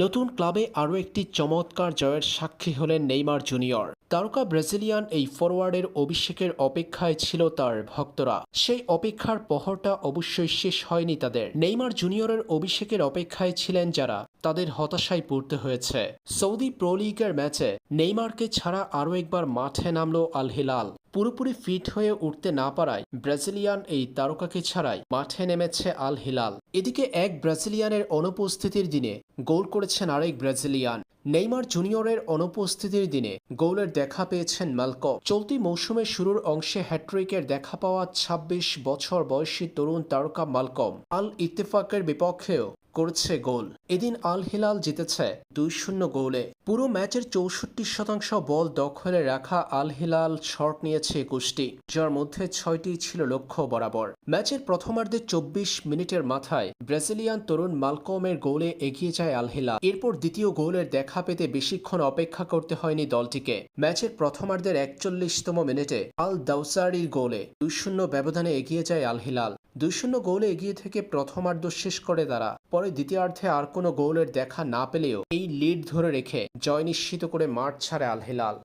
নতুন ক্লাবে আরও একটি চমৎকার জয়ের সাক্ষী হলেন নেইমার জুনিয়র। তারকা ব্রাজিলিয়ান এই ফরওয়ার্ডের অভিষেকের অপেক্ষায় ছিল তার ভক্তরা। সেই অপেক্ষার পহরটা অবশ্যই শেষ হয়নি তাদের। নেইমার জুনিয়রের অভিষেকের অপেক্ষায় ছিলেন যারা, তাদের হতাশায় পড়তে হয়েছে। সৌদি প্রো লিগের ম্যাচে নেইমারকে ছাড়া আরও একবার মাঠে নামল আল হিলাল। পুরোপুরি ফিট হয়ে উঠতে না পারায় ব্রাজিলিয়ান এই তারকাকে ছাড়াই মাঠে নেমেছে আল হিলাল। এদিকে এক ব্রাজিলিয়ানের অনুপস্থিতির দিনে গোল করেছেন আরেক ব্রাজিলিয়ান। নেইমার জুনিয়রের অনুপস্থিতির দিনে গোলের দেখা পেয়েছেন মালকো। চলতি মৌসুমের শুরুর অংশে হ্যাট্রিকের দেখা পাওয়া ২৬ বছর বয়সী তরুণ তারকা মালকম আল ইত্তেফাকের বিপক্ষেও করেছে গোল। এদিন আল হিলাল জিতেছে দুই শূন্য গোলে। পুরো ম্যাচের চৌষট্টি শতাংশ বল দখলে রাখা আল হিলাল শট নিয়েছে একুশটি, যার মধ্যে ছয়টি ছিল লক্ষ্য বরাবর। ম্যাচের প্রথমার্ধে চব্বিশ মিনিটের মাথায় ব্রাজিলিয়ান তরুণ মালকমের গোলে এগিয়ে যায় আল হিলাল এরপর দ্বিতীয় গোলের দেখা পেতে বেশিক্ষণ অপেক্ষা করতে হয়নি দলটিকে। ম্যাচের প্রথমার্ধের একচল্লিশতম মিনিটে আল দাউসারির গোলে দুই শূন্য ব্যবধানে এগিয়ে যায় আল হিলাল দুই শূন্য গোলে এগিয়ে থেকে প্রথমার্ধ শেষ করে তারা। পরে দ্বিতীয়ার্ধে আর কোনো গোলের দেখা না পেলেও এই লিড ধরে রেখে জয় নিশ্চিত করে মাঠ ছাড়ে আল হিলাল